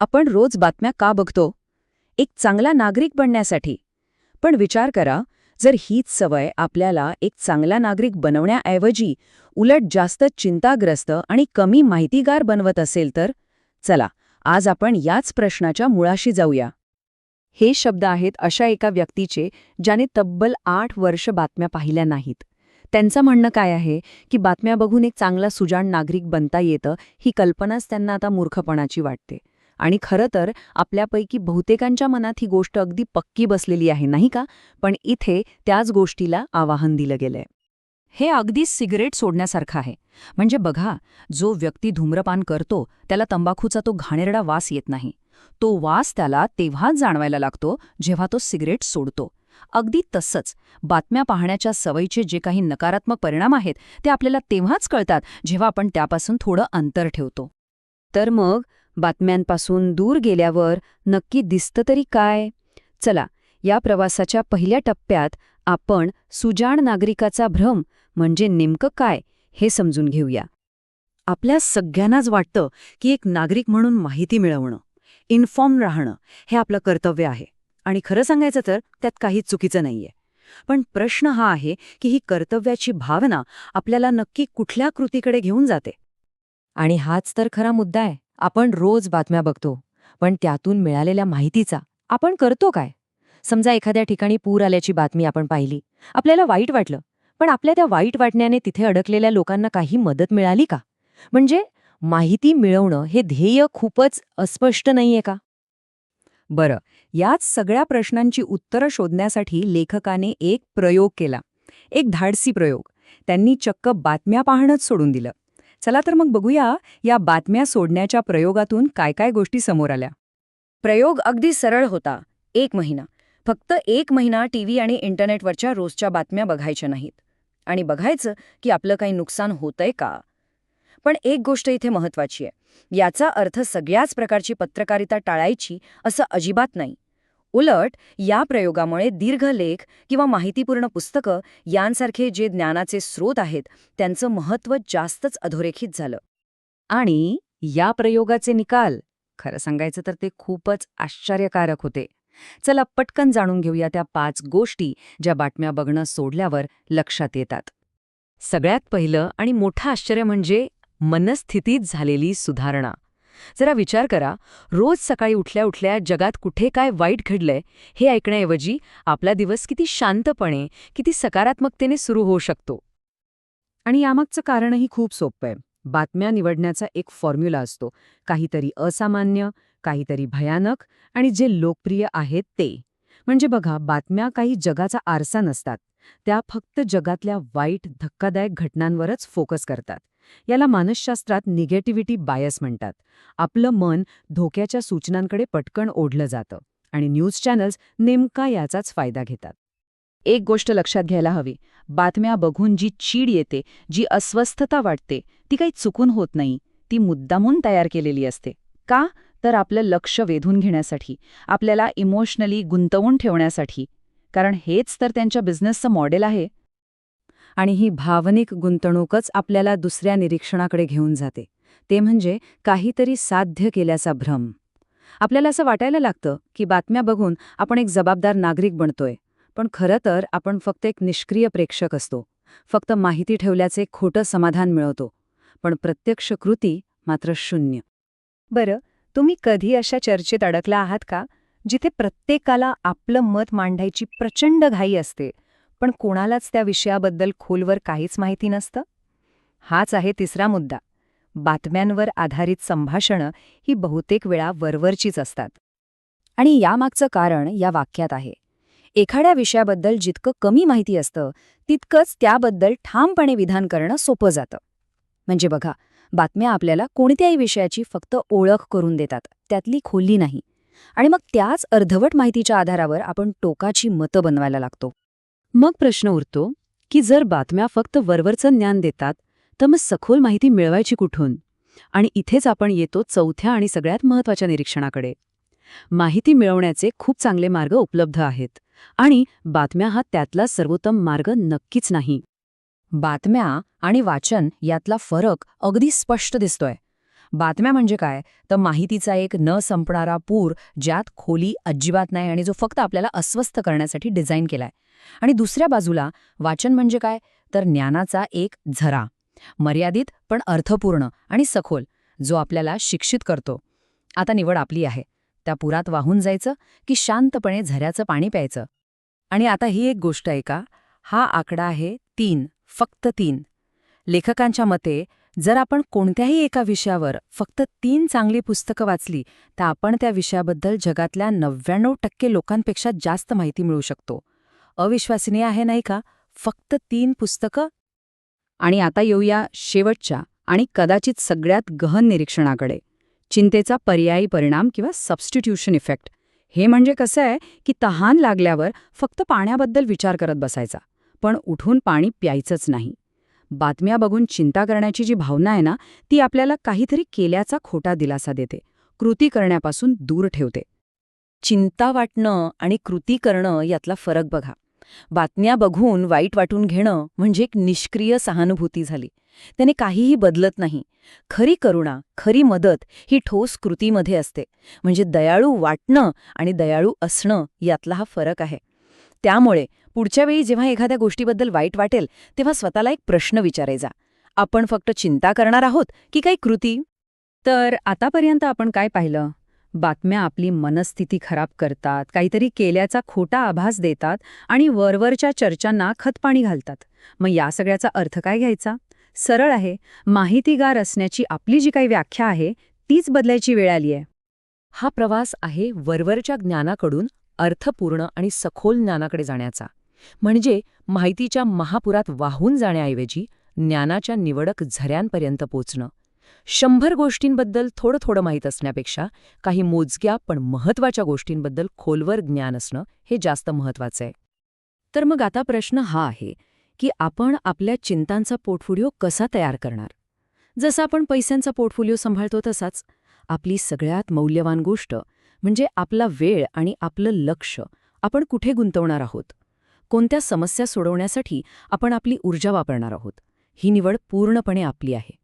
आपण रोज बातम्या का बघतो? एक चांगला नागरिक बनण्यासाठी. पण विचार करा जर हीच सवय आपल्याला एक चांगला नागरिक बनवण्याऐवजी उलट जास्त चिंताग्रस्त आणि कमी माहितीगार बनवत असेल तर? चला आज आपण याच प्रश्नाच्या मुळाशी जाऊया. हे शब्द आहेत अशा एका व्यक्तीचे ज्याने तब्बल आठ वर्ष बातम्या पाहिल्या नाहीत. त्यांचं म्हणणं काय आहे? की बातम्या बघून एक चांगला सुजाण नागरिक बनता येतं ही कल्पनाच त्यांना आता मूर्खपणाची वाटते. आणि खरं तर आपल्यापैकी बहुतेकांच्या मनात ही गोष्ट अगदी पक्की बसलेली आहे नाही का? पण इथे त्याच गोष्टीला आवाहन दिलं गेलंय. हे अगदी सिगरेट सोडण्यासारखं आहे. म्हणजे बघा जो व्यक्ती धूम्रपान करतो त्याला तंबाखूचा तो घाणेरडा वास येत नाही. तो वास त्याला तेव्हाच जाणवायला लागतो जेव्हा तो सिगरेट सोडतो. अगदी तसंच बातम्या पाहण्याच्या सवयीचे जे काही नकारात्मक परिणाम आहेत ते आपल्याला तेव्हाच कळतात जेव्हा आपण त्यापासून थोडं अंतर ठेवतो. तर मग बातम्यांपासून दूर गेल्यावर नक्की दिसतं तरी काय? चला या प्रवासाच्या पहिल्या टप्प्यात आपण सुजाण नागरिकाचा भ्रम म्हणजे नेमकं काय हे समजून घेऊया. आपल्या सगळ्यांनाच वाटतं की एक नागरिक म्हणून माहिती मिळवणं इन्फॉर्म राहणं हे आपलं कर्तव्य आहे. आणि खरं सांगायचं तर त्यात काहीच चुकीचं नाहीये. पण प्रश्न हा आहे की ही कर्तव्याची भावना आपल्याला नक्की कुठल्या कृतीकडे घेऊन जाते? आणि हाच तर खरा मुद्दा आहे. आपण रोज बातम्या बघतो पण त्यातून मिळालेल्या माहितीचा आपण करतो काय? समजा एखाद्या ठिकाणी पूर आल्याची बातमी आपण पाहिली आपल्याला वाईट वाटलं पण आपल्या त्या वाईट वाटण्याने तिथे अडकलेल्या लोकांना काही मदत मिळाली का? म्हणजे माहिती मिळवणं हे ध्येय खूपच अस्पष्ट नाहीये का? बरं याच सगळ्या प्रश्नांची उत्तरं शोधण्यासाठी लेखकाने एक प्रयोग केला एक धाडसी प्रयोग. त्यांनी चक्क बातम्या पाहणंच सोडून दिलं. चला तर मग बघूया या बातम्या सोडण्याच्या प्रयोगातून काय काय गोष्टी समोर आल्या. प्रयोग अगदी सरळ होता. एक महिना. फक्त एक महिना टीव्ही आणि इंटरनेटवरच्या रोजच्या बातम्या बघायच्या नाहीत. आणि बघायचं की आपलं काही नुकसान होतंय का? पण एक गोष्ट इथे महत्वाची आहे. याचा अर्थ सगळ्याच प्रकारची पत्रकारिता टाळायची असं अजिबात नाही. उलट या प्रयोगामुळे दीर्घ लेख किंवा माहितीपूर्ण पुस्तकं यांसारखे जे ज्ञानाचे स्रोत आहेत त्यांचं महत्त्व जास्तच अधोरेखित झालं. आणि या प्रयोगाचे निकाल खरं सांगायचं तर ते खूपच आश्चर्यकारक होते. चला पटकन जाणून घेऊया त्या पाच गोष्टी ज्या बातम्या बघणं सोडल्यावर लक्षात येतात. सगळ्यात पहिलं आणि मोठं आश्चर्य म्हणजे मनस्थितीत झालेली सुधारणा. जरा विचार करा रोज सकाळी उठल्या उठल्या जगात कुठे काय वाईट घडलंय हे ऐकण्याऐवजी आपला दिवस किती शांतपणे किती सकारात्मकतेने सुरू होऊ शकतो. आणि यामागचं कारणही खूप सोपं आहे. बातम्या निवडण्याचा एक फॉर्म्युला असतो. काहीतरी असामान्य काहीतरी भयानक आणि जे लोकप्रिय आहेत ते. म्हणजे बघा बातम्या काही जगाचा आरसा नसतात. त्या फक्त जगातल्या वाईट धक्कादायक घटनांवरच फोकस करतात. याला मानसशास्त्रात निगेटिव्हिटी बायस म्हणतात. आपलं मन धोक्याच्या सूचनांकडे पटकन ओढलं जातं आणि न्यूज चॅनल्स नेमका याचाच फायदा घेतात. एक गोष्ट लक्षात घ्यायला हवी. बातम्या बघून जी चीड येते जी अस्वस्थता वाटते ती काही चुकून होत नाही. ती मुद्दामून तयार केलेली असते. का? तर आपलं लक्ष वेधून घेण्यासाठी आपल्याला इमोशनली गुंतवून ठेवण्यासाठी. कारण हेच तर त्यांच्या बिझनेसचं मॉडेल आहे. आणि ही भावनिक गुंतवणूकच आपल्याला दुसऱ्या निरीक्षणाकडे घेऊन जाते. ते म्हणजे काहीतरी साध्य केल्याचा भ्रम. आपल्याला असं वाटायला लागतं की बातम्या बघून आपण एक जबाबदार नागरिक बनतोय. पण खरं तर आपण फक्त एक निष्क्रिय प्रेक्षक असतो. फक्त माहिती ठेवल्याचे खोटं समाधान मिळवतो. पण प्रत्यक्ष कृती मात्र शून्य. बरं तुम्ही कधी अशा चर्चेत अडकला आहात का? जिथे प्रत्येकाला आपलं मत मांडायची प्रचंड घाई असते पण कोणालाच त्या विषयाबद्दल खोलवर काहीच माहिती नसतं? हाच आहे तिसरा मुद्दा. बातम्यांवर आधारित संभाषणं ही बहुतेक वेळा वरवरचीच असतात. आणि यामागचं कारण या वाक्यात आहे. एखाद्या विषयाबद्दल जितकं कमी माहिती असतं तितकंच त्याबद्दल ठामपणे विधान करणं सोपं जातं. म्हणजे बघा बातम्या आपल्याला कोणत्याही विषयाची फक्त ओळख करून देतात त्यातली खोली नाही. आणि मग त्याच अर्धवट माहितीच्या आधारावर आपण टोकाची मतं बनवायला लागतो. मग प्रश्न उरतो की जर बातम्या फक्त वरवरचं ज्ञान देतात तर मग सखोल माहिती मिळवायची कुठून? आणि इथेच आपण येतो चौथ्या आणि सगळ्यात महत्त्वाच्या निरीक्षणाकडे. माहिती मिळवण्याचे खूप चांगले मार्ग उपलब्ध आहेत आणि बातम्या हा त्यातला सर्वोत्तम मार्ग नक्कीच नाही. बातम्या आणि वाचन यातला फरक अगदी स्पष्ट दिसतोय. बातम्या म्हणजे काय? तर माहितीचा एक न संपणारा पूर ज्यात खोली अजिबात नाही आणि जो फक्त आपल्याला अस्वस्थ करण्यासाठी डिझाईन केलाय. आणि दुसऱ्या बाजूला वाचन म्हणजे काय? तर ज्ञानाचा एक झरा. मर्यादित पण अर्थपूर्ण आणि सखोल जो आपल्याला शिक्षित करतो. आता निवड आपली आहे. त्या पुरात वाहून जायचं की शांतपणे झऱ्याचं पाणी प्यायचं? आणि आता ही एक गोष्ट आहे का हा आकडा आहे तीन फक्त तीन. लेखकांच्या मते जर आपण कोणत्याही एका विषयावर फक्त तीन चांगली पुस्तकं वाचली तर आपण त्या विषयाबद्दल जगातल्या नव्याण्णव टक्के लोकांपेक्षा जास्त माहिती मिळू शकतो. अविश्वसनीय आहे नाही का? फक्त तीन पुस्तकं? आणि आता येऊया शेवटच्या आणि कदाचित सगळ्यात गहन निरीक्षणाकडे. चिंतेचा पर्यायी परिणाम किंवा सबस्टिट्यूशन इफेक्ट हे म्हणजे कसं आहे की तहान लागल्यावर फक्त पाण्याबद्दल विचार करत बसायचा पण उठून पाणी प्यायचंच नाही. बातम्या बघून चिंता करण्याची जी भावना आहे ना ती आपल्याला काहीतरी केल्याचा खोटा दिलासा देते. कृती करण्यापासून दूर ठेवते. चिंता वाटणं आणि कृती करणं यातला फरक बघा. बातम्या बघून वाईट वाटून घेणं म्हणजे एक निष्क्रिय सहानुभूती झाली. त्याने काहीही बदलत नाही. खरी करुणा खरी मदत ही ठोस कृतीमध्ये असते. म्हणजे दयाळू वाटणं आणि दयाळू असणं यातला हा फरक आहे. त्यामुळे पुढच्या वेळी जेव्हा एखाद्या गोष्टीबद्दल वाईट वाटेल तेव्हा स्वतःला एक प्रश्न विचारायचा. आपण फक्त चिंता करणार आहोत की काही कृती? तर आतापर्यंत आपण काय पाहिलं? बातम्या आपली मनस्थिती खराब करतात काहीतरी केल्याचा खोटा आभास देतात आणि वरवरच्या चर्चांना खतपाणी घालतात. मग या सगळ्याचा अर्थ काय घ्यायचा? सरळ आहे. माहितीगार असण्याची आपली जी काही व्याख्या आहे तीच बदलायची वेळ आली आहे हा प्रवास आहे वरवरच्या ज्ञानाकडून अर्थपूर्ण आणि सखोल ज्ञानाकडे जाण्याचा. म्हणजे माहितीच्या महापुरात वाहून जाण्याऐवजी ज्ञानाच्या निवडक झऱ्यांपर्यंत पोचणं. शंभर गोष्टींबद्दल थोडं थोडं माहीत असण्यापेक्षा काही मोजक्या पण महत्त्वाच्या गोष्टींबद्दल खोलवर ज्ञान असणं हे जास्त महत्वाचं आहे. तर मग आता प्रश्न हा आहे की आपण आपल्या चिंतांचा पोर्टफोलिओ कसा तयार करणार? जसं आपण पैशांचा पोर्टफोलिओ सांभाळतो तसाच आपली सगळ्यात मौल्यवान गोष्ट म्हणजे आपला वेळ आणि आपलं लक्ष आपण कुठे गुंतवणार आहोत? कोणत्या समस्या सोडवण्यासाठी आपण आपली ऊर्जा वापरणार आहोत? ही निवड पूर्णपणे आपली आहे.